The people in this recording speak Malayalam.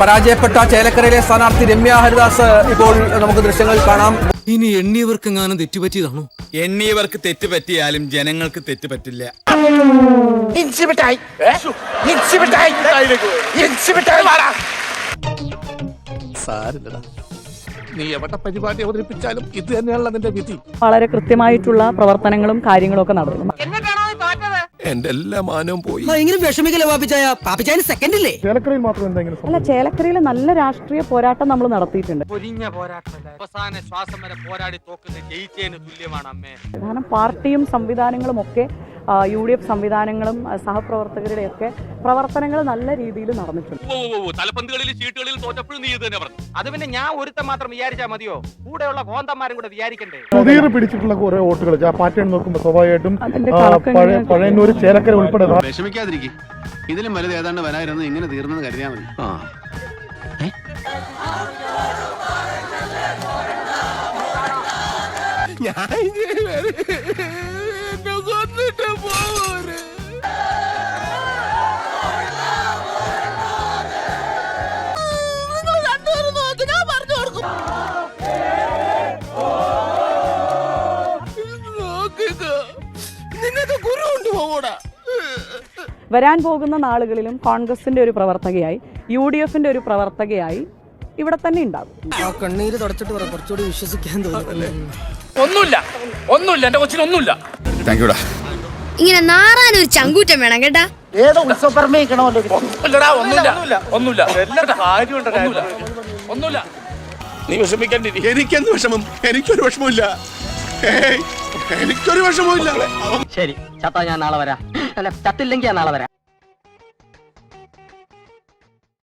പരാജയപ്പെട്ട ചേലക്കരയിലെ സ്ഥാനാർത്ഥി രമ്യ ഹരിദാസ് ഇപ്പോൾ നമുക്ക് ദൃശ്യങ്ങളിൽ കാണാം. ഇനി എണ്ണിയവർക്ക് എങ്ങാനും തെറ്റുപറ്റിയതാണോ എണ്ണിയവർക്ക് തെറ്റ് പറ്റിയാലും ജനങ്ങൾക്ക് തെറ്റ് പറ്റില്ല സാരില്ലടാ. നീ എവിടെ പരിപാടി അവതരിപ്പിച്ചാലും ഇത് തന്നെയാണല്ലോ നിന്റെ വിധി. വളരെ കൃത്യമായിട്ടുള്ള പ്രവർത്തനങ്ങളും കാര്യങ്ങളും ഒക്കെ നടന്നു എന്റെ എല്ലാ മാനവും പോയി ഭയങ്കര വിഷമിക്കല പാപ്പിച്ചായ? പാപ്പിച്ചായന് സെക്കൻഡ് ഇല്ലേ? അല്ല ചേലക്കരയിൽ നല്ല രാഷ്ട്രീയ പോരാട്ടം നമ്മൾ നടത്തിയിട്ടുണ്ട്. പൊരിഞ്ഞ പോരാട്ടം അവസാന ശ്വാസം വരെ പോരാടി തോക്കുന്ന ജയിച്ചതിന് തുല്യമാണ് അമ്മേ. കാരണം പാർട്ടിയും സംവിധാനങ്ങളും ഒക്കെ യു ഡി എഫ് സംവിധാനങ്ങളും സഹപ്രവർത്തകരുടെയൊക്കെ പ്രവർത്തനങ്ങൾ നല്ല രീതിയിൽ നടന്നിട്ടുണ്ട്. തലപ്പന്തുകളിൽ ചീട്ടുകളിൽ തോറ്റപ്പോഴും നീ തന്നെ പറഞ്ഞു. അത് പിന്നെ ഞാൻ ഒരുത്തൻ മാത്രം വിചാരിച്ചാൽ മതിയോ? കൂടെയുള്ള കോന്തന്മാരും കൂടെ വിചാരിക്കണ്ടേ? സുധീർ പിടിച്ചിട്ടുള്ള കുറെ വോട്ടുകൾ പാറ്റേൺ നോക്കുമ്പോൾ സ്വാഭാവികമായിട്ടും പഴയന്നൂർ ചേലക്കര ഉൾപ്പെടെ വിഷമിക്കാതിരിക്കും. ഇതിലും വലുത് ഏതാണ്ട് വരായിരുന്നു ഇങ്ങനെ തീർന്നെന്ന് കരുതിയാൽ മതി. ആ. ഞാൻ വരാൻ പോകുന്ന നാളുകളിലും കോൺഗ്രസിന്റെ ഒരു പ്രവർത്തകയായി യു ഡി എഫിന്റെ ഒരു പ്രവർത്തകയായി ഇവിടെ തന്നെ ഉണ്ടാകും. കണ്ണീര് തുടച്ചിട്ട് പറ കുറച്ചുകൂടി വിശ്വസിക്കാൻ തോന്നുന്നു. ഒന്നുമില്ല. ഒന്നുമില്ല. എന്റെ കൊച്ചിനൊന്നുമില്ല താങ്ക് യുടാ ഇങ്ങനെ നാറാനൊരു ചങ്കൂറ്റം വേണം കേട്ടാ. ഒന്നുമില്ലടാ ഒന്നുമില്ല. ഒന്നുമില്ല. ഒന്നുമില്ല. ഒന്നുമില്ല. നീ വിഷമിക്കണ്ടിരി. എനിക്കെന്ത് വിഷമം? എനിക്കൊരു വിഷമമില്ല ഏയ്, എനിക്കൊരു വിഷമവും ശരി ചത്താ ഞാൻ നാളെ വരാം. അല്ല ചത്തില്ലെങ്കിൽ ഞാൻ നാളെ വരാം.